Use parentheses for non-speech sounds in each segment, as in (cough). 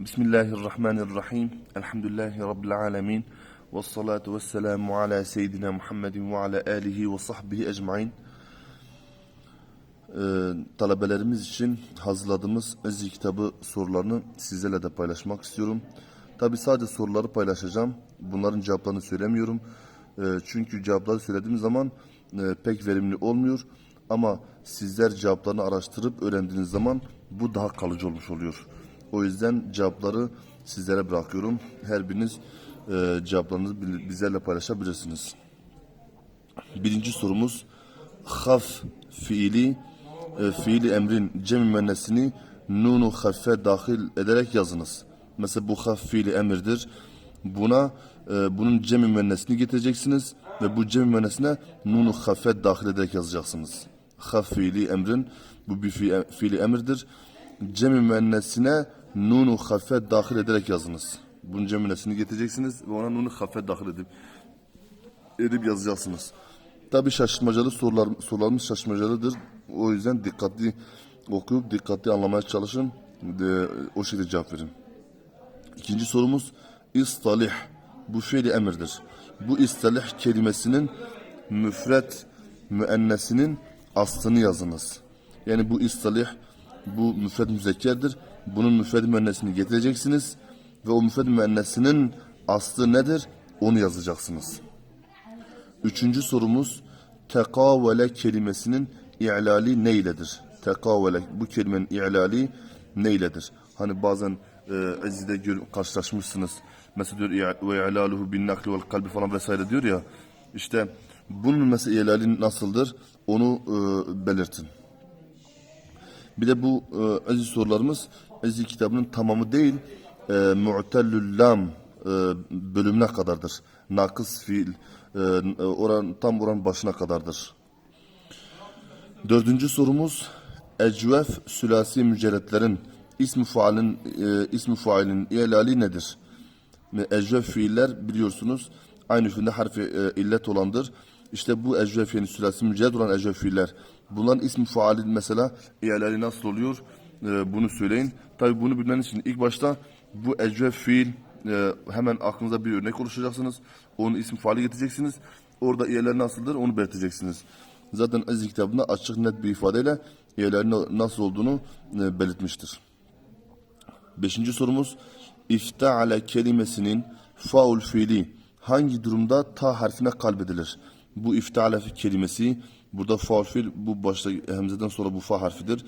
Bismillahirrahmanirrahim. Elhamdülillahi Rabbil alemin. Ve salatu ve selamu ala seyyidina Muhammedin ve ala alihi ve sahbihi ecmain. Ee, talebelerimiz için hazırladığımız Ezi kitabı sorularını sizlerle de paylaşmak istiyorum. Tabi sadece soruları paylaşacağım. Bunların cevaplarını söylemiyorum. Ee, çünkü cevapları söylediğim zaman e, pek verimli olmuyor. Ama sizler cevaplarını araştırıp öğrendiğiniz zaman bu daha kalıcı olmuş oluyor. O yüzden cevapları sizlere bırakıyorum. Her biriniz e, cevaplarınızı bizlerle paylaşabilirsiniz. Birinci sorumuz haf fiili e, fiili emrin cem müennesini nunu hafe dahil ederek yazınız. Mesela bu haf fiili emirdir. Buna e, bunun cem müennesini getireceksiniz ve bu cem müennesine nunu hafe dahil ederek yazacaksınız. Haf fiili emrin bu bir fi- fiili emirdir. Cem müennesine nunu hafe dahil ederek yazınız. Bunun cem müennesini getireceksiniz ve ona nunu hafe dahil edip edip yazacaksınız. Tabii şaşırtmacalı sorular, sorularımız şaşırtmacalıdır. O yüzden dikkatli okuyup dikkatli anlamaya çalışın. De, o şekilde cevap verin. İkinci sorumuz istalih. Bu fiili emirdir. Bu istalih kelimesinin müfret müennesinin aslını yazınız. Yani bu istalih bu müfred müzekkerdir. Bunun müfred müennesini getireceksiniz ve o müfred müennesinin aslı nedir? Onu yazacaksınız. Üçüncü sorumuz tekavvele kelimesinin i'lali neyledir? Tekavvele bu kelimenin i'lali neyledir? Hani bazen e, Azize'de gör, karşılaşmışsınız. Mesela diyor "İ- ve i'laluhu bin nakli vel kalbi falan vesaire diyor ya. İşte bunun mesela i'lali nasıldır? Onu e, belirtin. Bir de bu e, aziz sorularımız aziz kitabının tamamı değil, e, mu'tellül lam e, bölümüne kadardır. Nakıs fiil e, oran tam oran başına kadardır. Dördüncü sorumuz ecvef sülasi mücerretlerin ismi fualin e, ismi fualin ilali nedir? Ve Ecvef fiiller biliyorsunuz aynı fiilde harfi e, illet olandır. İşte bu ecvef yani sülasi mücerred olan ecvef fiiller. Bunların ismi fuali mesela ihaleli nasıl oluyor? E, bunu söyleyin. Tabi bunu bilmeniz için ilk başta bu ecvef fiil e, hemen aklınıza bir örnek oluşturacaksınız. Onun ismi faali getireceksiniz. Orada iyeler nasıldır onu belirteceksiniz. Zaten Aziz kitabında açık net bir ifadeyle iyelerin nasıl olduğunu e, belirtmiştir. Beşinci sorumuz ifta'ale kelimesinin faul fiili hangi durumda ta harfine kalbedilir? Bu ifta'ale kelimesi burada faul fiil bu başta hemzeden sonra bu fa harfidir.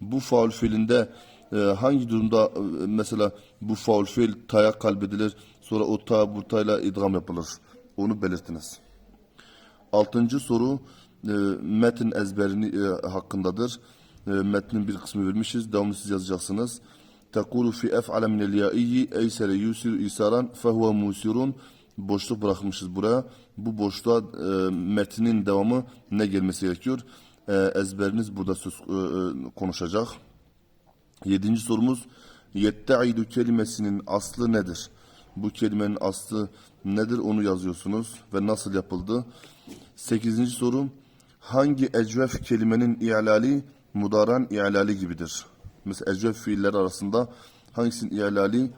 Bu faul fiilinde e, hangi durumda e, mesela bu faul fiil ta'ya kalbedilir sonra o ta bu ta'yla idgam yapılır? Onu belirtiniz. Altıncı soru e, metin ezberini e, hakkındadır. E, metnin bir kısmı vermişiz. Devamlı siz yazacaksınız. Tekulu fi ef'ale minel ya'iyyi eysere yusiru isaran fehuve musirun boşluk bırakmışız buraya. Bu boşluğa e, metnin devamı ne gelmesi gerekiyor? E, ezberiniz burada söz e, e, konuşacak. Yedinci sorumuz yette'idu kelimesinin aslı nedir? Bu kelimenin aslı nedir onu yazıyorsunuz ve nasıl yapıldı? Sekizinci soru hangi ecvef kelimenin i'lali mudaran i'lali gibidir? Mesela ecvef fiiller arasında hangisinin i'lali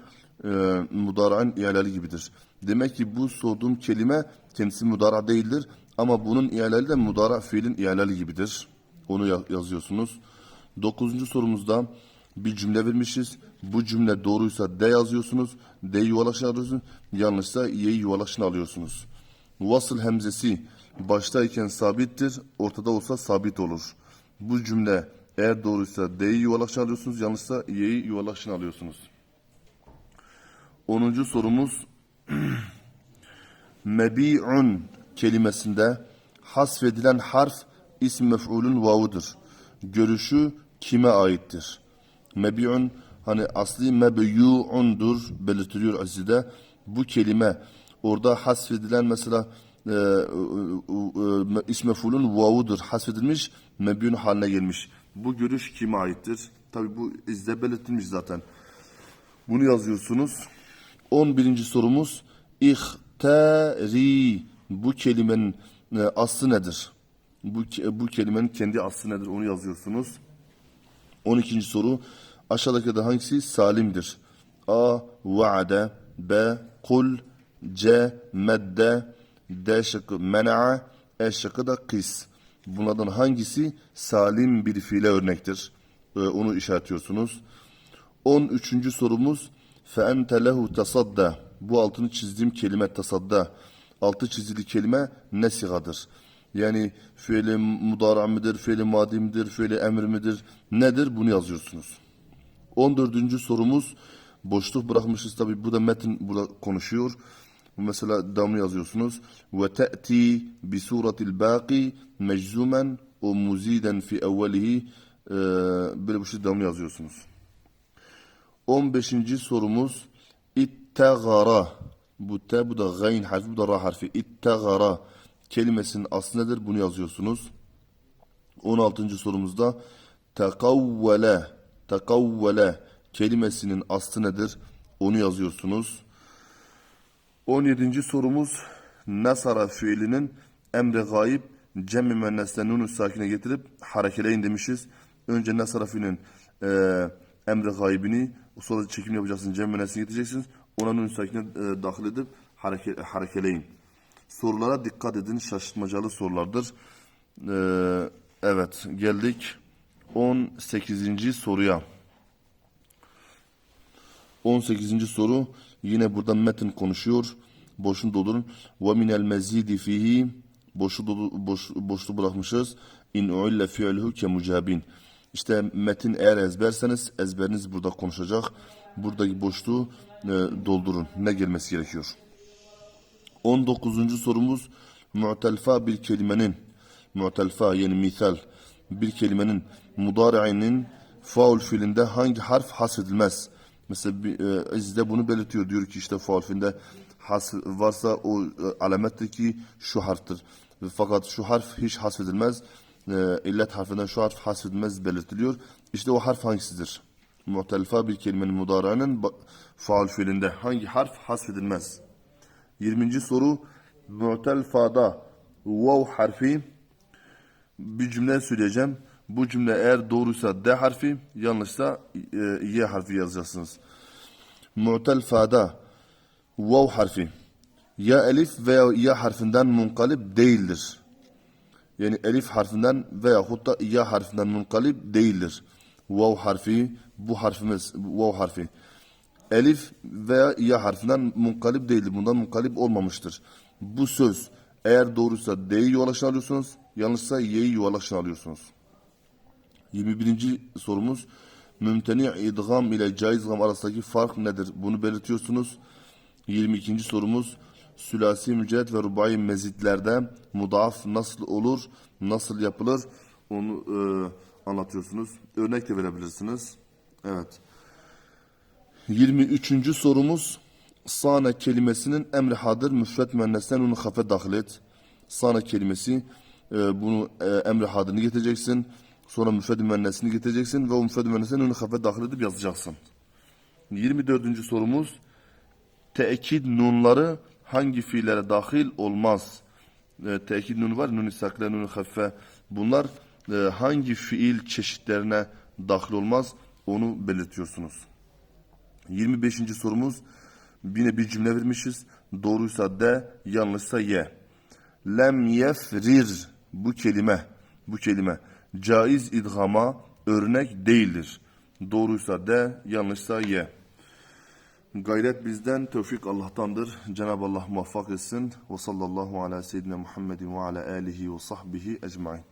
e, mudaran i'lali gibidir? Demek ki bu sorduğum kelime kendisi mudara değildir ama bunun i'lali de mudara fiilin i'lali gibidir. Onu ya- yazıyorsunuz. Dokuzuncu sorumuzda bir cümle vermişiz. Bu cümle doğruysa D yazıyorsunuz. D yuvarlakşını alıyorsunuz. Yanlışsa Y'yi yuvarlakşını alıyorsunuz. Vasıl hemzesi baştayken sabittir. Ortada olsa sabit olur. Bu cümle eğer doğruysa D'yi yuvarlakşını alıyorsunuz. Yanlışsa Y'yi yuvarlakşını alıyorsunuz. Onuncu sorumuz (clears throat) mebi'un kelimesinde hasfedilen harf ism mef'ulün vavudur. Görüşü kime aittir? Mebi'un hani asli mebiyu'undur belirtiliyor azide. Bu kelime orada hasfedilen mesela e, e, e, ism mef'ulün vavudur. Hasfedilmiş mebi'un haline gelmiş. Bu görüş kime aittir? Tabi bu izde belirtilmiş zaten. Bunu yazıyorsunuz. 11. sorumuz ihteri bu kelimenin e, aslı nedir? Bu ke- bu kelimenin kendi aslı nedir? Onu yazıyorsunuz. 12. soru aşağıdaki de hangisi salimdir? A. Vaade B. Kul C. Medde D şıkkı mena'a E şıkkı da kis. Bunlardan hangisi salim bir fiile örnektir? Ee, onu işaretliyorsunuz. 13. sorumuz فَاَنْتَ لَهُ تَصَدَّ Bu altını çizdiğim kelime tasadda. Altı çizili kelime ne sigadır? Yani fiili mudara mıdır, fiili madi midir, fiili emir midir? Nedir? Bunu yazıyorsunuz. 14. sorumuz boşluk bırakmışız tabi bu da metin burada konuşuyor. Mesela devamlı yazıyorsunuz. Ve te'ti bi suratil baqi meczumen o muziden fi evvelihi Ee, böyle bir şey devamlı yazıyorsunuz. 15. sorumuz ittagara bu te bu da gayn harfi bu da ra harfi ittagara kelimesinin aslı nedir bunu yazıyorsunuz. 16. sorumuzda tekavvele tekavvele kelimesinin aslı nedir onu yazıyorsunuz. 17. sorumuz nasara fiilinin emre gayip cem-i müennesle nunu sakine getirip harekeleyin demişiz. Önce nasara fiilinin e, emre gaybini sonra çekim yapacaksın cem-i müennesine getireceksiniz. Ona sakine e, dahil edip hareke, harekeleyin. Sorulara dikkat edin şaşırtmacalı sorulardır. E, evet geldik 18. soruya. 18. soru yine burada metin konuşuyor. Boşunu doldurun. Ve minel mezidi fihi boşu boş, boşlu bırakmışız. İn uille fi'luhu ke mucabin. İşte metin eğer ezberseniz ezberiniz burada konuşacak. Buradaki boşluğu e, doldurun. Ne gelmesi gerekiyor? 19. sorumuz mu'telfa bir kelimenin mu'telfa yani misal bir kelimenin mudari'inin faul fiilinde hangi harf hasfedilmez? Mesela bir, e, izde bunu belirtiyor. Diyor ki işte faul fiilinde has varsa o e, alamettir ki şu harftir. Fakat şu harf hiç hasfedilmez. E, illet harfinden şu harf hasfedilmez belirtiliyor. İşte o harf hangisidir? Mu'telfa bir kelimenin mudari'nin ba- faul fiilinde hangi harf hasfedilmez? 20. soru mu'tel fa'da vav harfi bir cümle söyleyeceğim. Bu cümle eğer doğruysa D harfi, yanlışsa e, Y harfi yazacaksınız. Mu'tel fa'da vav harfi ya elif veya ya harfinden munkalip değildir. Yani elif harfinden veya da ya harfinden munkalip değildir. Vav harfi bu harfimiz vav harfi elif veya ya harfinden munkalip değildir. Bundan munkalip olmamıştır. Bu söz eğer doğruysa D'yi yuvarlaşına alıyorsunuz. Yanlışsa Y'yi yuvarlaşına alıyorsunuz. 21. sorumuz mümteni idgam ile caiz idgam arasındaki fark nedir? Bunu belirtiyorsunuz. 22. sorumuz sülasi müced ve rubai mezitlerde mudaaf nasıl olur, nasıl yapılır onu e, anlatıyorsunuz. Örnek de verebilirsiniz. Evet. 23. sorumuz sana kelimesinin emri hadır müfret müennesten onu hafe dahil et. Sana kelimesi e, bunu e, emri hadını getireceksin. Sonra müfred müennesini getireceksin ve o müfred müennesini onu hafe dahil edip yazacaksın. 24. sorumuz tekid nunları hangi fiillere dahil olmaz? E, tekid nunu var, nun-i sakle, nun-i haffe. Bunlar hangi fiil çeşitlerine dahil olmaz? Onu belirtiyorsunuz. 25. sorumuz yine bir cümle vermişiz. Doğruysa de, yanlışsa ye. Lem yefrir bu kelime, bu kelime caiz idgama örnek değildir. Doğruysa de, yanlışsa ye. Gayret bizden, tevfik Allah'tandır. Cenab-ı Allah muvaffak etsin. Ve sallallahu ala seyyidina Muhammedin ve ala alihi ve sahbihi ecmain.